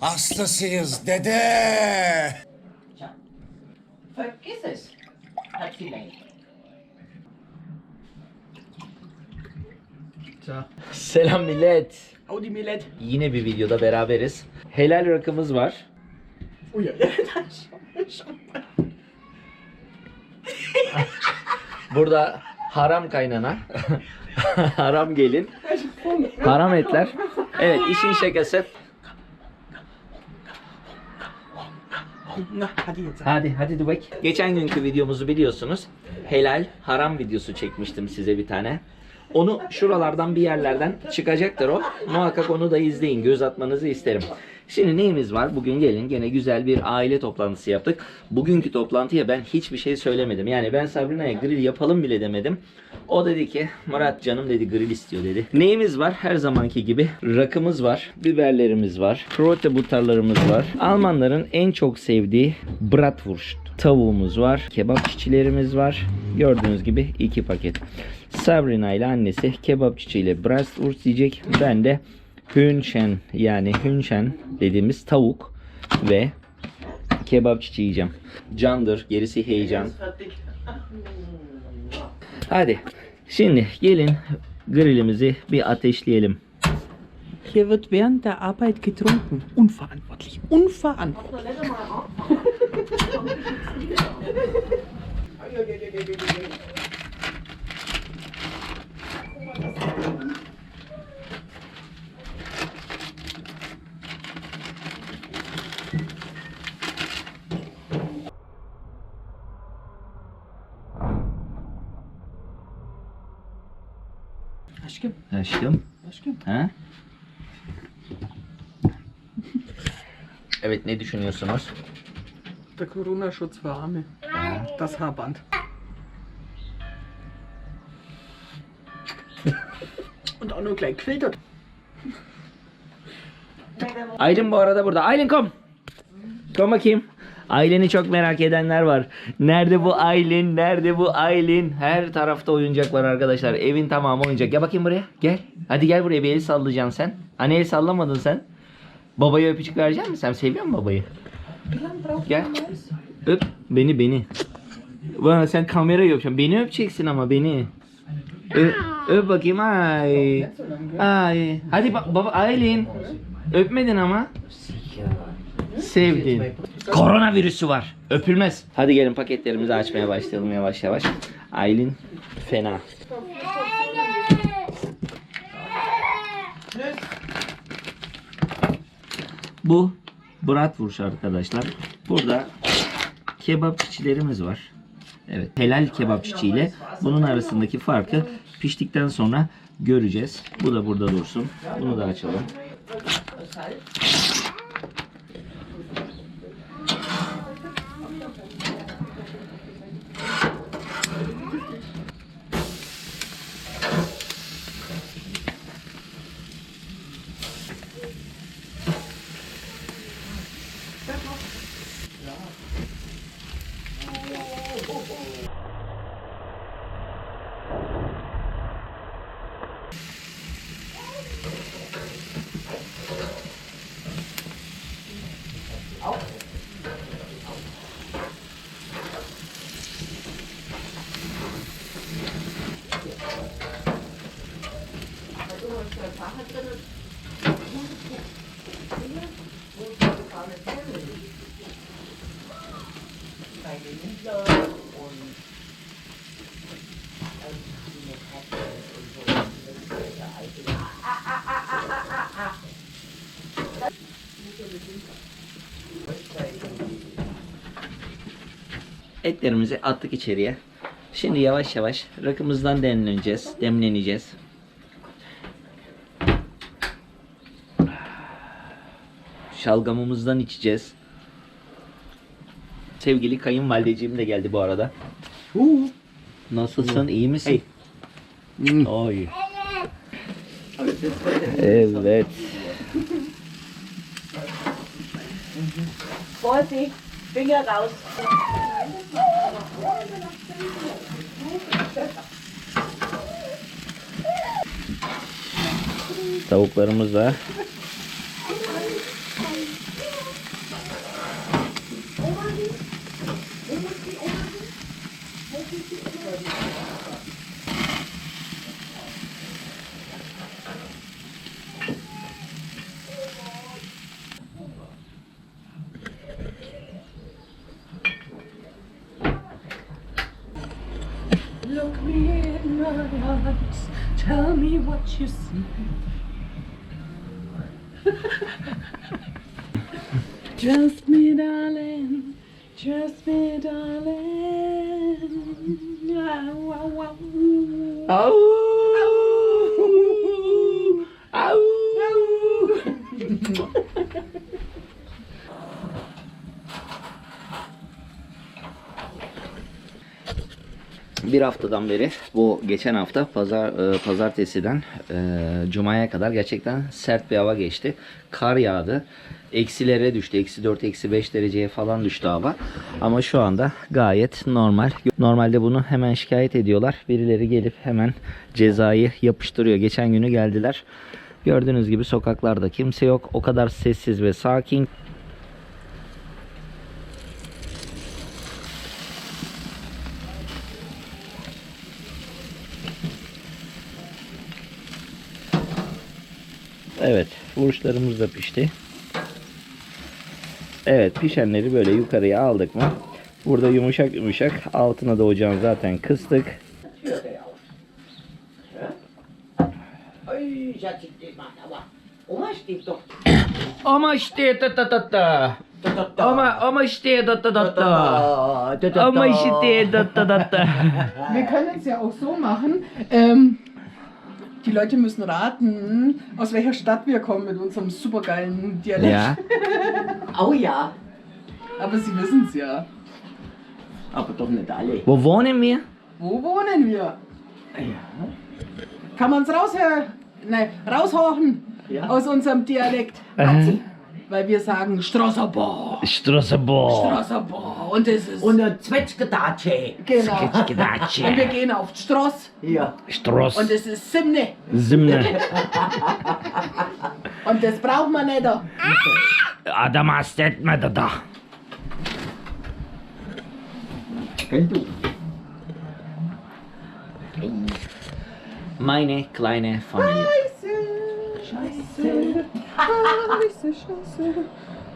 Hastasıyız dede. Vergiss es, hat sie recht. Selam millet. Audi millet. Yine bir videoda beraberiz. Helal rakımız var. Ja. Burada haram kaynana. haram gelin. Haram etler. Evet işin şakası. Hadi jetzt. Hadi hadi Dubek. Geçen günkü videomuzu biliyorsunuz. Helal haram videosu çekmiştim size bir tane. Onu şuralardan bir yerlerden çıkacaktır o. Muhakkak onu da izleyin. Göz atmanızı isterim. Şimdi neyimiz var? Bugün gelin gene güzel bir aile toplantısı yaptık. Bugünkü toplantıya ben hiçbir şey söylemedim. Yani ben Sabrina'ya grill yapalım bile demedim. O dedi ki Murat canım dedi grill istiyor dedi. Neyimiz var? Her zamanki gibi rakımız var. Biberlerimiz var. Prote butarlarımız var. Almanların en çok sevdiği bratwurst. Tavuğumuz var. Kebap çiçilerimiz var. Gördüğünüz gibi iki paket. Sabrina ile annesi kebap çiçeğiyle bratwurst yiyecek. Ben de hünşen yani hünşen dediğimiz tavuk ve kebap çiçeği yiyeceğim. Candır. Gerisi heyecan. Hadi. Şimdi gelin grillimizi bir ateşleyelim. Hier wird während der Arbeit getrunken. Unverantwortlich. Unverantwortlich. Aşkım, Aşkım. Ha? Evet ne düşünüyorsunuz? Der Corona-Schutz für Arme. Das Haarband. Und auch nur gleich quiltert. Aylin bu arada burada. Aylin kom. Kom bakayım. Aylin'i çok merak edenler var. Nerede bu Aylin? Nerede bu Aylin? Her tarafta oyuncak var arkadaşlar. Evin tamamı oyuncak. Gel bakayım buraya. Gel. Hadi gel buraya bir el sallayacaksın sen. Hani el sallamadın sen? Babaya öpücük verecek misin? Sen seviyor musun babayı? Gel. Öp. Beni beni. Bana sen kamerayı öpeceksin. Beni öpeceksin ama beni. Öp, öp bakayım ay. Ay. Hadi ba- baba Aylin. Öpmedin ama. Sevdin. Koronavirüsü var. Öpülmez. Hadi gelin paketlerimizi açmaya başlayalım yavaş yavaş. Aylin fena. Bu bratwurst arkadaşlar. Burada kebap çiçilerimiz var. Evet, helal kebap çiçeğiyle bunun arasındaki farkı piştikten sonra göreceğiz. Bu da burada dursun. Bunu da açalım. Etlerimizi attık içeriye. Şimdi yavaş yavaş rakımızdan demleneceğiz. Demleneceğiz. Şalgamımızdan içeceğiz. Sevgili kayınvalideciğim de geldi bu arada. Nasılsın? iyi misin? Oy. Evet. Vorsicht, Finger raus. Tavuklarımız da Tell me what you see. Trust me, darling. Trust me, darling. Ow, ow, ow. Au! Au! Bir haftadan beri bu geçen hafta pazar e, pazartesiden e, cumaya kadar gerçekten sert bir hava geçti. Kar yağdı. Eksilere düştü. Eksi 4, eksi 5 dereceye falan düştü hava. Ama şu anda gayet normal. Normalde bunu hemen şikayet ediyorlar. Birileri gelip hemen cezayı yapıştırıyor. Geçen günü geldiler. Gördüğünüz gibi sokaklarda kimse yok. O kadar sessiz ve sakin. Evet, vuruşlarımız da pişti. Evet, pişenleri böyle yukarıya aldık mı? Burada yumuşak yumuşak altına da ocağın zaten kıstık. Ama işte ta ta ta ta. Ama ama işte da ta da ta. Ama işte da ta da ta. Wir können es ja auch so machen. Ähm, die Leute müssen raten, aus welcher Stadt wir kommen mit unserem supergeilen Dialekt. Ja. Oh ja. Aber sie wissen es ja. Aber doch nicht alle. Wo wohnen wir? Wo wohnen wir? Kann man es raushören? Nein, raushorchen Ja. aus unserem Dialekt. Äh, Weil wir sagen Strasserbohr. Strasbourg. Strasserbohr. Und das ist. Und eine Zwetschgedatsche. genau. Und wir gehen auf Straß. Ja. Stross. Und das ist Simne. Zimne. Und das braucht man nicht. da. Adam hasretmedi da. Kenn du. Meine kleine Familie. Scheiße. Scheiße, Scheiße.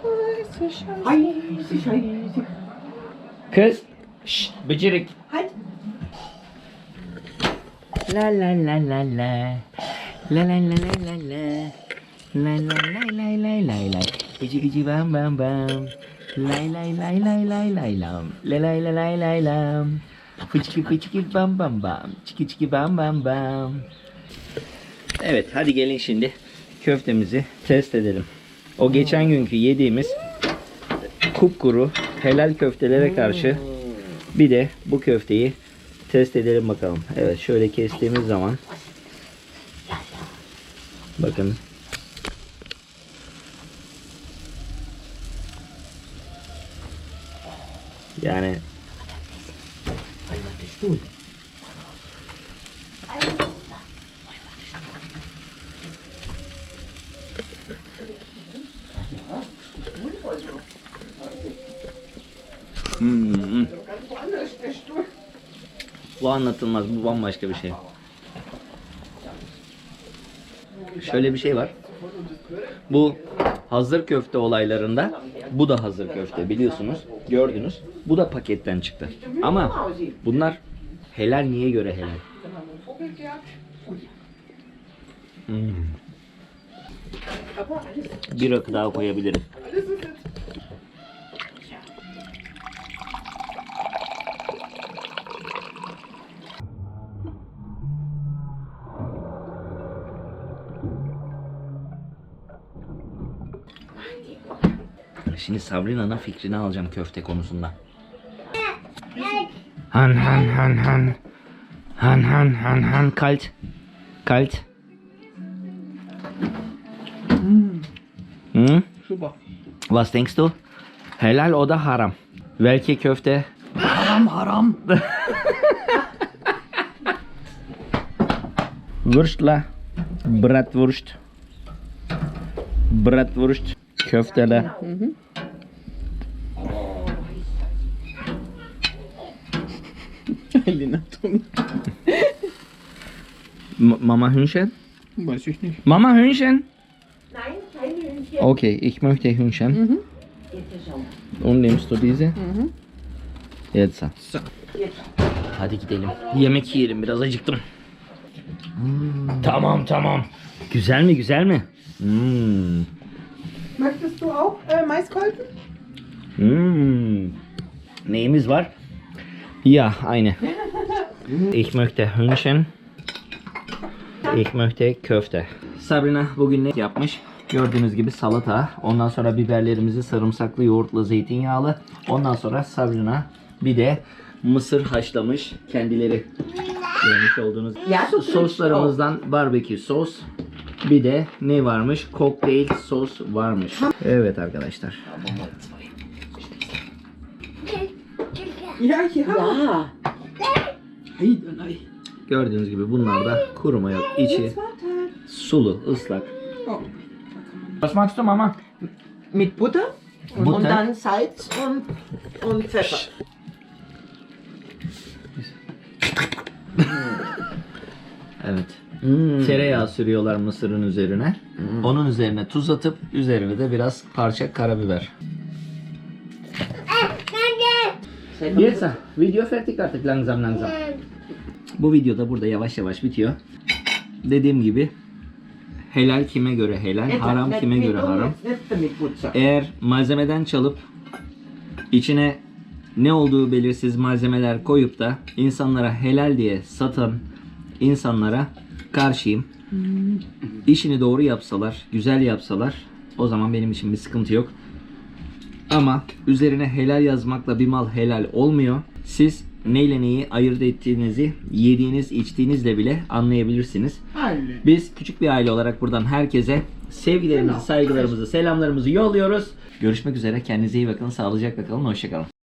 Scheiße, Scheiße. Heiße Scheiße. Kız. Şşt, bıcırık. Halt. La la la la la. La la la la la la. La la la la la la la. Gıcı gıcı bam bam bam. Lay lay lay lay lay lay lam. La lay la lay lay lam. Fıçkı fıçkı bam bam bam. Çiki çiki bam bam bam. Evet hadi gelin şimdi köftemizi test edelim. O geçen günkü yediğimiz kupkuru helal köftelere karşı bir de bu köfteyi test edelim bakalım. Evet şöyle kestiğimiz zaman bakın yani Hmm. Bu anlatılmaz. Bu bambaşka bir şey. Şöyle bir şey var. Bu hazır köfte olaylarında bu da hazır köfte biliyorsunuz. Gördünüz. Bu da paketten çıktı. Ama bunlar helal niye göre helal? Hmm. Bir rakı daha koyabilirim. Şimdi Sabrina'nın fikrini alacağım köfte konusunda. Han han han han. Han han han han kalt. Kalt. Hı? Super. Was denkst du? Helal o da haram. Belki köfte Haram, haram. Wurstla. Bratwurst. Bratwurst. Köfteler. Elina Tung. M- Mama Hühnchen? Weiß ich nicht. Mama Hühnchen? Nein, keine Hühnchen. Okay, ich möchte Hühnchen. Schau. Und nimmst du diese? Mhm. Jetzt. So. Jetzt. Hadi gidelim. Yemek yiyelim biraz acıktım. Tamam tamam. Güzel mi güzel mi? Hmm. Möchtest du auch äh, Maiskolben? Hmm. Neyimiz var? Ja, eine. Ich möchte Hühnchen. Ich möchte köfte. Sabrina bugün ne yapmış? Gördüğünüz gibi salata. Ondan sonra biberlerimizi sarımsaklı, yoğurtlu, zeytinyağlı. Ondan sonra Sabrina bir de mısır haşlamış kendileri. Görmüş olduğunuz soslarımızdan barbekü sos. Bir de ne varmış? Kokteyl sos varmış. Evet arkadaşlar. Haben wir. Ja. Hey, nein. Gördüğünüz gibi bunlarda kuruma yok. İçi sulu, ıslak. Oh. Was magst du Mama? Mit Butter, und Butter? dann Salz und, und Pfeffer. Evet. Tereyağı sürüyorlar mısırın üzerine. Onun üzerine tuz atıp üzerine de biraz parça karabiber. Jetzt, video fertig artık langsam langsam. Bu video da burada yavaş yavaş bitiyor. Dediğim gibi helal kime göre helal, haram kime göre haram. Eğer malzemeden çalıp içine ne olduğu belirsiz malzemeler koyup da insanlara helal diye satan insanlara karşıyım. İşini doğru yapsalar, güzel yapsalar o zaman benim için bir sıkıntı yok. Ama üzerine helal yazmakla bir mal helal olmuyor. Siz neyle neyi ayırt ettiğinizi yediğiniz içtiğinizle bile anlayabilirsiniz. Alle. Biz küçük bir aile olarak buradan herkese sevgilerimizi, saygılarımızı, selamlarımızı yolluyoruz. Görüşmek üzere. Kendinize iyi bakın. Sağlıcakla kalın. Hoşçakalın.